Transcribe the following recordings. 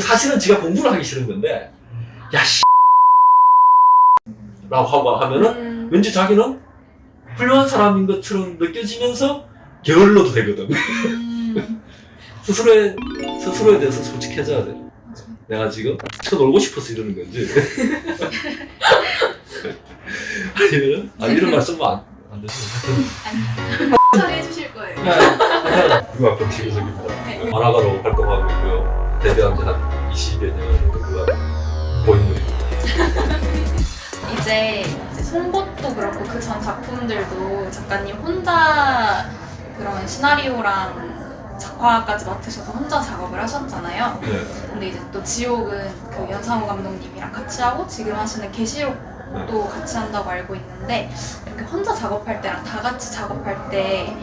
사실은 지가 공부를 하기 싫은 건데 야 씨. 라고 하고 하면은 음. 왠지 자기는 훌륭한 사람인 것처럼 느껴지면서 게을러도 되거든. 음. 스스로에 스스로에 대해서 솔직해져야 돼. 내가 지금 쳐 놀고 싶어서 이러는 건지. 아니면 아 이런 말 쓰면 안, 안 되지. 처리해 주실 거예요. 그거 앞에 지구석입니다. 만화가로 활동하고 있고요. 데뷔한 지한 20여 년 정도가 고인물입니다. 이제, 이제 송곳도 그렇고 그 전 작품들도 작가님 혼자 그런 시나리오랑 작화까지 맡으셔서 혼자 작업을 하셨잖아요. 네. 근데 이제 또 지옥은 그 연상호 감독님이랑 같이 하고 지금 하시는 계시록도 같이 한다고 알고 있는데 이렇게 혼자 작업할 때랑 다 같이 작업할 때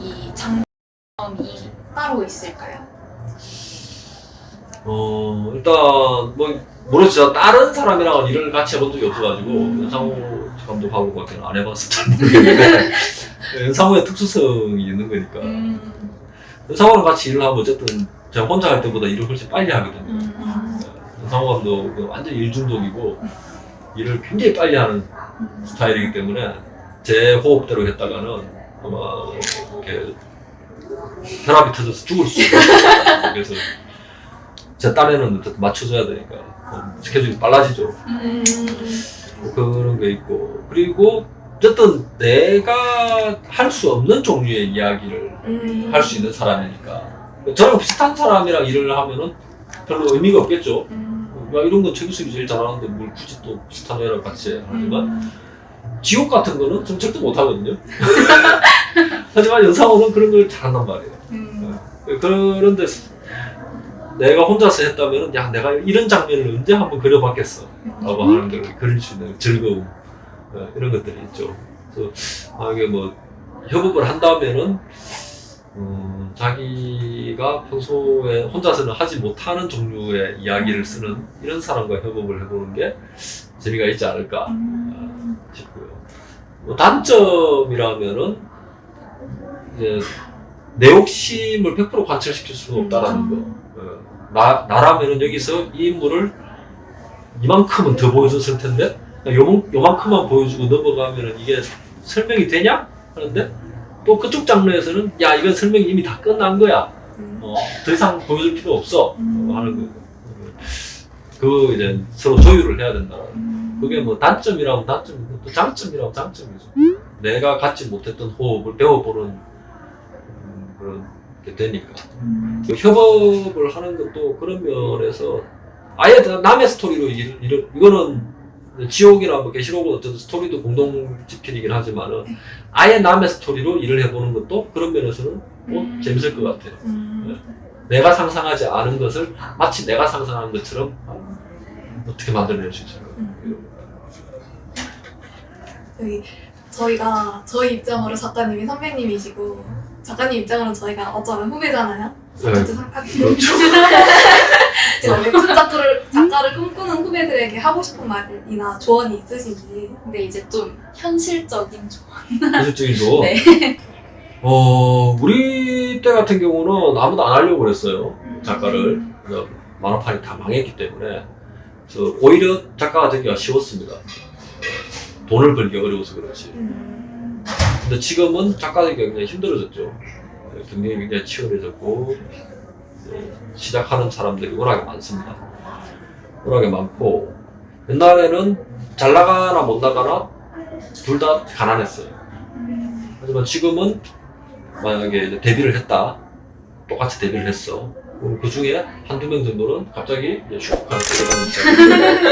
이 장점이 따로 있을까요? 어 일단 뭐 모르겠죠. 다른 사람이랑 일을 같이 해본 적이 없어가지고 연상호 감독하고 밖에 안 해봐서 잘 모르겠는데 연상호의 특수성이 있는 거니까 음, 연상호랑 같이 일을 하면 어쨌든 제가 혼자 할 때보다 일을 훨씬 빨리 하거든요. 음, 연상호 감독은 완전 일 중독이고 일을 굉장히 빨리 하는 스타일이기 때문에 제 호흡대로 했다가는 아마 이렇게 혈압이 터져서 죽을 수 있어요. 그래서 제 어쨌든 맞춰줘야 되니까 어, 스케줄이 빨라지죠. 음, 뭐 그런 게 있고 그리고 어쨌든 내가 할 수 없는 종류의 이야기를 음. 할 수 있는 사람이니까 저랑 비슷한 사람이랑 일을 하면은 별로 의미가 없겠죠. 음, 야 이런 건 최규석이 제일 잘하는데 뭘 굳이 또 비슷한 애랑 같이 해 하지만 음, 지옥 같은 거는 좀 절대 못 하거든요. 하지만 연상호는 그런 걸 잘한단 말이에요. 음, 그런데 내가 혼자서 했다면 야 내가 이런 장면을 언제 한번 그려봤겠어 라고 하는 걸 그릴 수 있는 즐거움 어, 이런 것들이 있죠. 그래서 만약에 뭐 협업을 한다면은 음, 자기가 평소에 혼자서는 하지 못하는 종류의 이야기를 쓰는 이런 사람과 협업을 해보는 게 재미가 있지 않을까 음, 싶고요. 뭐 단점이라면은 이제 내 욕심을 100% 관철시킬 수는 없다라는 거. 어, 나 나라면은 여기서 이 인물을 이만큼은 더 보여줬을 텐데 요 요만큼만 보여주고 넘어가면은 이게 설명이 되냐 하는데 또 그쪽 장르에서는 야 이건 설명이 이미 다 끝난 거야. 음, 어, 더 이상 보여줄 필요 없어 음. 어, 하는 거. 그 이제 서로 조율을 해야 된다. 음. 그게 뭐 단점이라면 단점이고 또 장점이라면 장점이죠. 내가 갖지 못했던 호흡을 배워보는 음, 그런 게 되니까. 음, 그 협업을 하는 것도 그런 면에서 아예 다 남의 스토리로 일, 일, 이거는 지옥이나 뭐 계시록은 어쨌든 스토리도 공동 집필이긴 하지만은 아예 남의 스토리로 일을 해보는 것도 그런 면에서는 뭐 음. 재밌을 것 같아요. 음, 내가 상상하지 않은 것을 마치 내가 상상한 것처럼 어떻게 만들어낼 수 있을까. 음. 저희 저희가 저희 입장으로 작가님이 선배님이시고 작가님 입장으로 저희가 어쩌면 후배잖아요. 네. 어쨌든 작가님 그렇죠. 저 웹툰 작가를 작가를 꿈꾸는 후배들에게 하고 싶은 말이나 조언이 있으신지. 근데 이제 좀 현실적인 조언. 현실적이죠. 네. 어, 우리 때 같은 경우는 아무도 안 하려고 그랬어요. 작가를. 그래서 만화판이 다 망했기 때문에. 그래서 오히려 작가가 되기가 쉬웠습니다. 어, 돈을 벌기 어려워서 그렇지. 음, 근데 지금은 작가 되기가 굉장히 힘들어졌죠. 네, 경쟁이 굉장히 치열해졌고, 네, 시작하는 사람들이 워낙에 많습니다. 워낙에 많고, 옛날에는 잘 나가나 못 나가나 둘 다 가난했어요. 하지만 지금은 만약에 데뷔를 했다. 똑같이 데뷔를 했어. 그럼 그 중에 한두 명 정도는 갑자기 슈퍼카를 끌어가는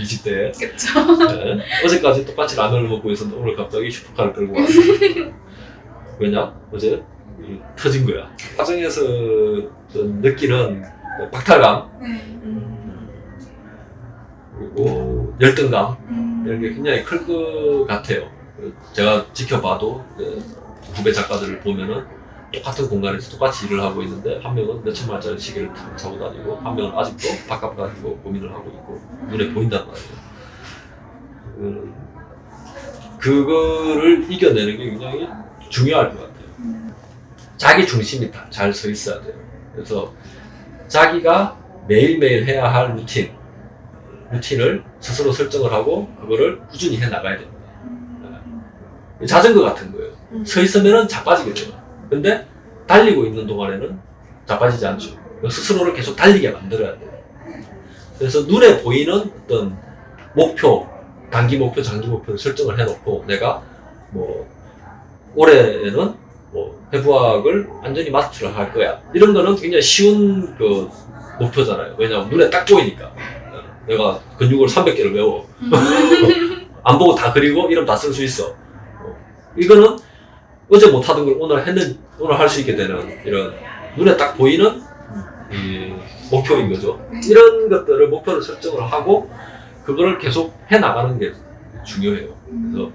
20대에. 그쵸. 네. 어제까지 똑같이 라면을 먹고 있었는데 오늘 갑자기 슈퍼카를 끌고 왔어. 왜냐? 어제 이 터진 거야. 과정에서 느끼는 박탈감, 네. 음, 그리고 열등감, 음, 이런 게 굉장히 클 것 같아요. 제가 지켜봐도 이제 후배 작가들을 보면은 똑같은 공간에서 똑같이 일을 하고 있는데 한 명은 몇 천만짜리 시계를 타- 차고 다니고 한 명은 아직도 바깥 가지고 고민을 하고 있고 눈에 보인단 말이에요. 음, 그거를 이겨내는 게 굉장히 중요할 것 같아요. 자기 중심이 잘 서 있어야 돼요. 그래서 자기가 매일매일 해야 할 루틴, 루틴을 스스로 설정을 하고 그거를 꾸준히 해 나가야 됩니다. 네. 자전거 같은 거예요. 음. 서 있으면은 자빠지게 돼요. 근데 달리고 있는 동안에는 자빠지지 않죠. 스스로를 계속 달리게 만들어야 돼요. 그래서 눈에 보이는 어떤 목표, 단기 목표, 장기 목표를 설정을 해놓고 내가 뭐 올해에는 뭐 해부학을 완전히 마스터를 할 거야. 이런 거는 굉장히 쉬운 그 목표잖아요. 왜냐하면 눈에 딱 보이니까. 어, 내가 근육을 300개를 외워. 안 보고 다 그리고 이름 다 쓸 수 있어. 어, 이거는 어제 못하던 걸 오늘 했는 오늘 할 수 있게 되는 이런 눈에 딱 보이는 이 목표인 거죠. 이런 것들을 목표를 설정을 하고 그거를 계속 해 나가는 게 중요해요. 그래서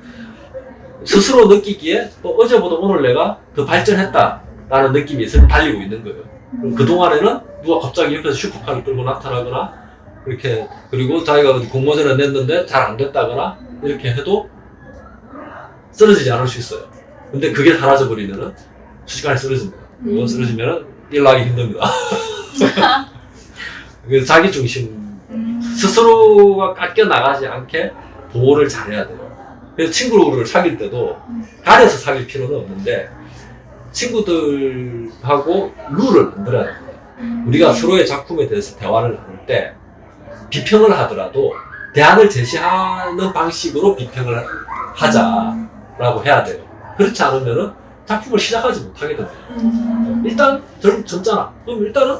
스스로 느끼기에 또 어제보다 오늘 내가 더 발전했다라는 느낌이 있으면 달리고 있는 거예요. 그럼 그동안에는 누가 갑자기 옆에서 슈퍼카를 끌고 나타나거나 이렇게 그리고 자기가 공모전을 냈는데 잘 안 됐다거나 이렇게 해도 쓰러지지 않을 수 있어요. 근데 그게 사라져 버리면은 순식간에 쓰러집니다. 음. 쓰러지면은 일나기 힘듭니다. 그래서 자기 중심 음. 스스로가 깎여 나가지 않게 보호를 잘해야 돼요. 그래서 친구를 사귈 때도 가려서 사귈 필요는 없는데 친구들하고 룰을 만들어야 돼요. 우리가 서로의 작품에 대해서 대화를 나눌 때 비평을 하더라도 대안을 제시하는 방식으로 비평을 하자라고 해야 돼요. 그렇지 않으면은 작품을 시작하지 못하게 됩니다. 음. 일단 젊, 젊잖아. 그럼 일단은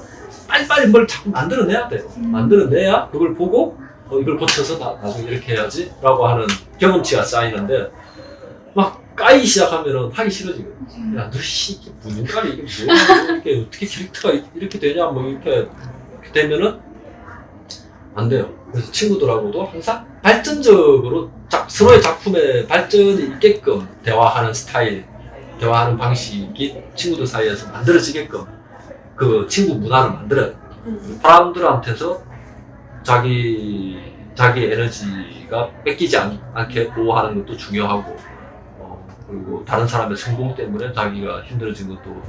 빨리빨리 뭘 자꾸 만들어내야 돼요. 음. 만들어내야 그걸 보고 어, 이걸 고쳐서 나, 나중에 이렇게 해야지 라고 하는 경험치가 쌓이는데 막 까이기 시작하면은 하기 싫어지거든. 야, 너 씨, 이게 무능가리 이게 뭐야? 이렇게 어떻게 캐릭터가 이- 이렇게 되냐? 뭐 이렇게, 이렇게 되면은 안 돼요. 그래서 친구들하고도 항상 발전적으로 작- 서로의 작품에 발전이 있게끔 대화하는 스타일, 대화하는 방식이 친구들 사이에서 만들어지게끔 그 친구 문화를 만들어야 돼요. 음. 사람들한테서 자기 자기 에너지가 뺏기지 않, 않게 보호하는 것도 중요하고 어, 그리고 다른 사람의 성공 때문에 자기가 힘들어진 것도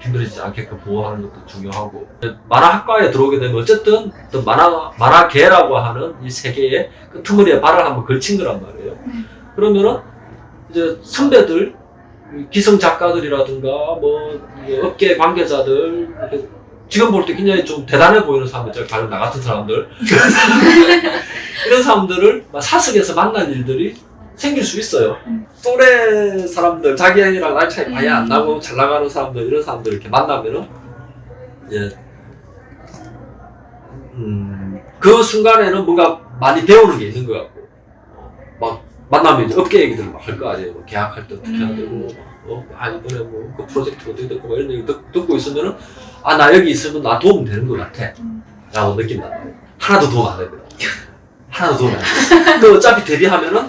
힘들어지지 않게끔 보호하는 것도 중요하고 만화 학과에 들어오게 되면 어쨌든 어떤 만화 만화계라고 하는 이 세계의 끄트머리에 발을 한번 걸친 거란 말이에요. 그러면은 이제 선배들 기성 작가들이라든가 뭐 업계 관계자들 지금 볼 때 굉장히 좀 대단해 보이는 사람들, 저 가령 나 같은 사람들 이런 사람들을 막 사석에서 만난 일들이 생길 수 있어요. 음. 또래 사람들, 자기랑 나이 차이 많이 안 음. 나고 잘 나가는 사람들 이런 사람들 이렇게 만나면은 이제 음, 그 순간에는 뭔가 많이 배우는 게 있는 것 같고 어, 막 만나면 이제 업계 얘기들을 막할 거 아니에요. 뭐 계약할 때 어떻게 해야 되고 어, 아 이번에 뭐 그 프로젝트 어떻게 됐고 뭐 이런 얘기 듣, 듣고 있으면은 아 나 여기 있으면 나 도움 되는 것 같아 음. 라고 느낀다 하나도 도움 안 됩니다 하나도 도움 안 돼 또 어차피 데뷔하면은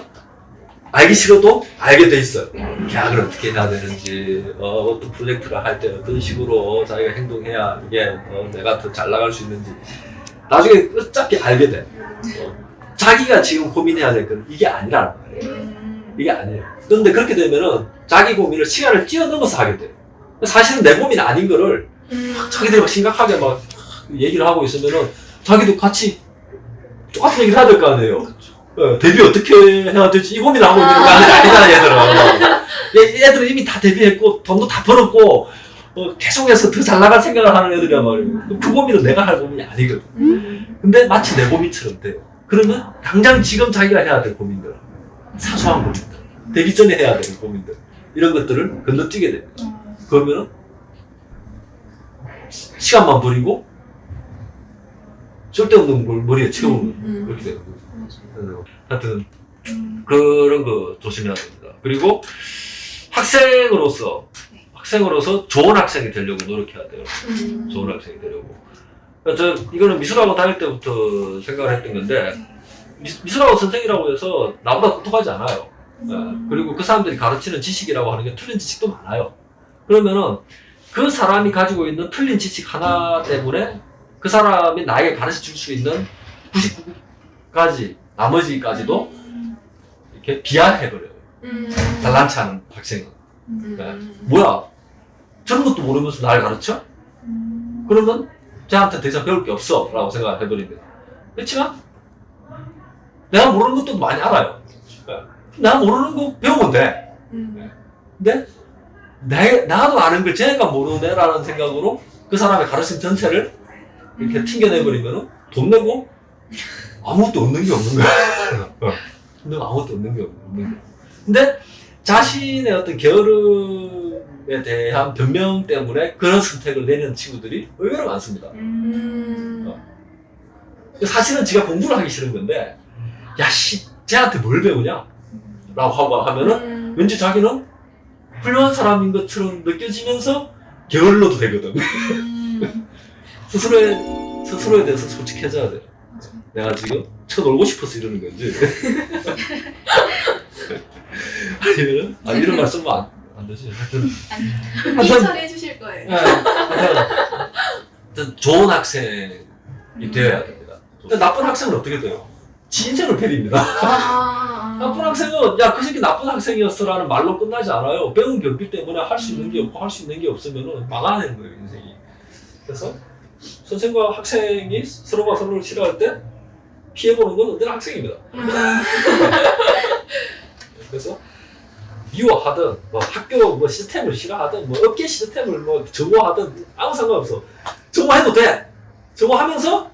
알기 싫어도 알게 돼 있어요 계약을 어떻게 해야 되는지 어, 어떤 프로젝트를 할 때 어떤 식으로 자기가 행동해야 이게 어, 내가 더 잘 나갈 수 있는지 나중에 어차피 알게 돼 어, 자기가 지금 고민해야 될 건 이게 아니라는 음. 이게 아니에요. 그런데 그렇게 되면은 자기 고민을 시간을 뛰어넘어서 하게 돼요. 사실은 내 고민 아닌 거를 음. 자기들이 막 심각하게 막 얘기를 하고 있으면은 자기도 같이 똑같은 얘기를 해야 될 거 아니에요. 어, 데뷔 어떻게 해야 될지 이 고민을 하고 있는 거 아니잖아, 얘들은. 얘, 얘들은 이미 다 데뷔했고, 돈도 다 벌었고, 어, 계속해서 더 잘 나갈 생각을 하는 애들이란 말이에요. 그 고민은 내가 할 고민이 아니거든. 음. 근데 마치 내 고민처럼 돼요. 그러면 당장 지금 자기가 해야 될 고민들, 사소한 고민들, 데뷔 전에 해야 되는 고민들, 이런 것들을 건너뛰게 됩니다. 음. 그러면은 시- 시간만 버리고 쓸데없는 걸 머리에 채우는 음. 그렇게 되는 거죠. 하여튼 음. 그런 거 조심해야 됩니다. 그리고 학생으로서 학생으로서 좋은 학생이 되려고 노력해야 돼요. 음. 좋은 학생이 되려고. 저 이거는 미술학원 다닐 때부터 생각을 했던 건데 미, 미술학원 선생이라고 해서 나보다 똑똑하지 않아요. 예, 그리고 그 사람들이 가르치는 지식이라고 하는 게 틀린 지식도 많아요. 그러면은 그 사람이 가지고 있는 틀린 지식 하나 때문에 그 사람이 나에게 가르쳐 줄 수 있는 99가지 나머지까지도 이렇게 비하해버려요. 음. 잘난치 않은 학생은. 음. 뭐야? 저런 것도 모르면서 날 가르쳐? 음. 그러면 쟤한테 더 이상 배울 게 없어 라고 생각을 해버립니다. 그렇지만 내가 모르는 것도 많이 알아요. 내가 모르는 거 배우면 돼. 음. 근데 내, 나도 아는 걸 쟤가 모르네라는 생각으로 그 사람의 가르침 전체를 이렇게 음. 튕겨내버리면 돈 내고 아무것도 얻는 게 없는 거야. 근데 아무것도 없는 게 없는 거야. 근데 자신의 어떤 게으름에 대한 변명 때문에 그런 선택을 내리는 친구들이 의외로 많습니다. 음. 사실은 지가 공부를 하기 싫은 건데, 야, 씨, 쟤한테 뭘 배우냐? 라고 하고 하면은 음. 왠지 자기는 훌륭한 사람인 것처럼 느껴지면서 게을러도 되거든. 음. 스스로에, 스스로에 대해서 솔직해져야 돼. 내가 지금 쳐놀고 싶어서 이러는 건지. 아니면, 아, 이런 말 쓰면 안, 안 되지. 하여튼, 아니, 하여튼, 처리해 주실 거예요. 예, 하여튼, 하여튼 좋은 학생이 되어야 됩니다. 근데 나쁜 학생은 어떻게 돼요? 지 인생을 베립니다. 아. 나쁜 학생은 야 그 새끼 나쁜 학생이었어라는 말로 끝나지 않아요. 배운 게 없기 때문에 할 수 있는 게 없고 할 수 있는 게 없으면 망하는 거예요 인생이. 그래서 선생과 학생이 서로가 서로를 싫어할 때 피해보는 건 언제나 학생입니다. 음. 그래서 미워하든 뭐 학교 뭐 시스템을 싫어하든 뭐 업계 시스템을 뭐 정오하든 아무 상관없어. 정오해도 돼. 정오하면서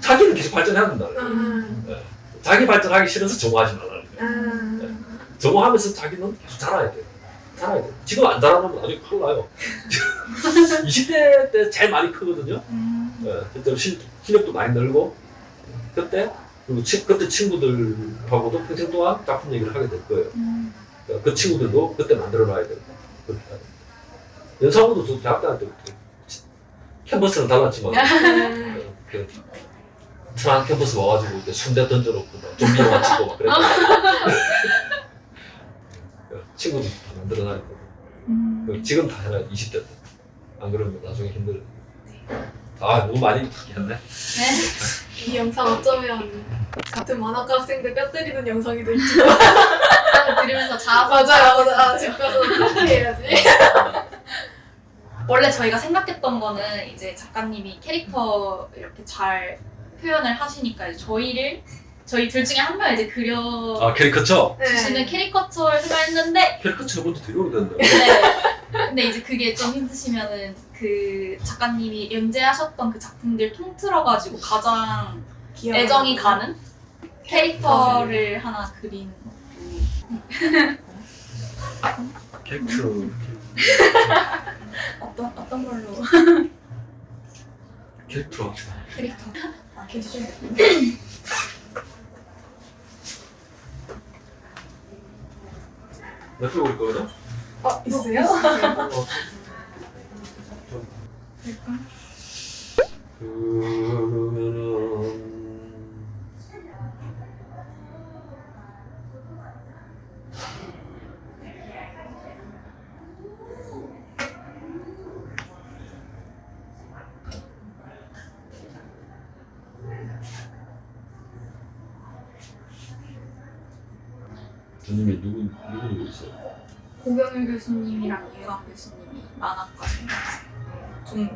자기는 계속 발전해야 된다. 음. 자기 발전하기 싫어서 정오하지 말라는 거야. 음. 정오하면서 자기는 계속 자라야 돼. 자라야 돼. 지금 안 자라면 나중에 큰일 나요. 20대 때 제일 많이 크거든요. 음. 예, 실력도 많이 늘고 그때 그리고 치, 그때 친구들하고도 평생 동안 작품 얘기를 하게 될 거예요. 음. 그 친구들도 그때 만들어 놔야 되고 그렇게 해야. 연상호도 저 대학 다닐 때부터 캠퍼스는 달랐지만 음. 그 트란 캠퍼스 와가지고 이렇게 순대 던져놓고 막 좀비 영화 찍고 막 그랬거든. 친구들 다 만들어 놔야 되고 음. 그 지금 다 해놔야 20대 때. 안 그러면 나중에 힘들어. 아 너무 많이 했네. 네. 이 영상 어쩌면 같은 만화과 학생들 뼈 때리는 영상이 될지. 들으면서 자아 맞아요, 맞아요. 아, 집 가서 그렇게 해야지. 원래 저희가 생각했던 거는 이제 작가님이 캐릭터 이렇게 잘 표현을 하시니까 이제 저희를 저희 둘 중에 한 명 이제 그려 아 캐리커처. 주시는 캐리커처를 생각했는데 캐리커처 본지 되게 오래됐는데. 네. 근데 이제 그게 좀 힘드시면은 그 작가님이 연재하셨던 그 작품들 통틀어가지고 가장 귀여워. 애정이 가는 캐릭터를 하나 그린 캐릭터. 어떤 어떤 걸로 캐릭터. 캐릭터 아, 괜찮네. 몇개 올 거거든? 아, 있어요? 어. 그러면은 선생님이 누구 누구 누구 있어요? 고경일 교수님이랑 유광 교수님이 만화과 전공하 세요.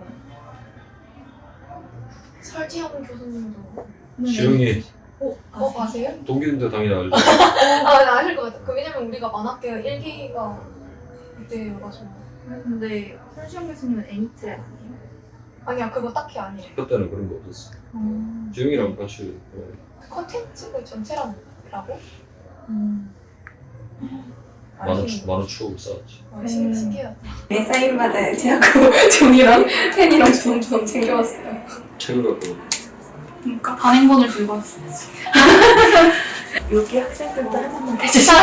설지영 교수님도. 지영이 어, 어 아세요? 동기인데 당연히 알죠. 아, 네, 아실 것 같아요. 그 왜냐면 우리가 만학교 1기가 그때여가지고. 근데 손시영 교수님은 애니트랩 아니에요? 아니야, 그거 딱히 아니에요. 그때는 그런 거 없었어. 음. 지영이랑 같이 어, 컨텐츠를 전체라고? 음. 많은 아시는 추, 많은 추억을 쌓았지. 어, 신- 신기하다. 네, 사인받아야 제가 그 종이랑 펜이랑 주섬주섬 챙겨왔어요. 책을 갖고 그러니까 단행본을 들고 왔어요. 여기 학생들도 한 번만 해주시면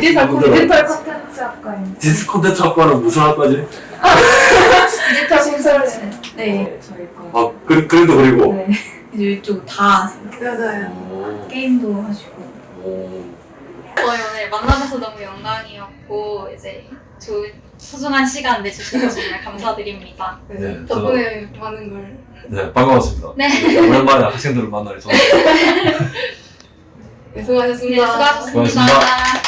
디지털 디지털 콘텐츠 학과입니다. 디스 콘텐츠 학과는 무슨 학과지? 디지털 신설은 네, 저희 거. 아 그, 그림도 그리고 네. 이제 이쪽 다 하세요. 맞아요. 오, 게임도 하시고. 오. 저희 오늘 만나서 너무 영광이었고 이제 좋은 소중한 시간 내주셔서 정말 감사드립니다. 네. 네, 덕분에 많은 걸. 네 반가웠습니다. 네. 오랜만에 학생들을 만나니 정말 네, 수고하셨습니다. 네, 수고하셨습니다. 수고하셨습니다.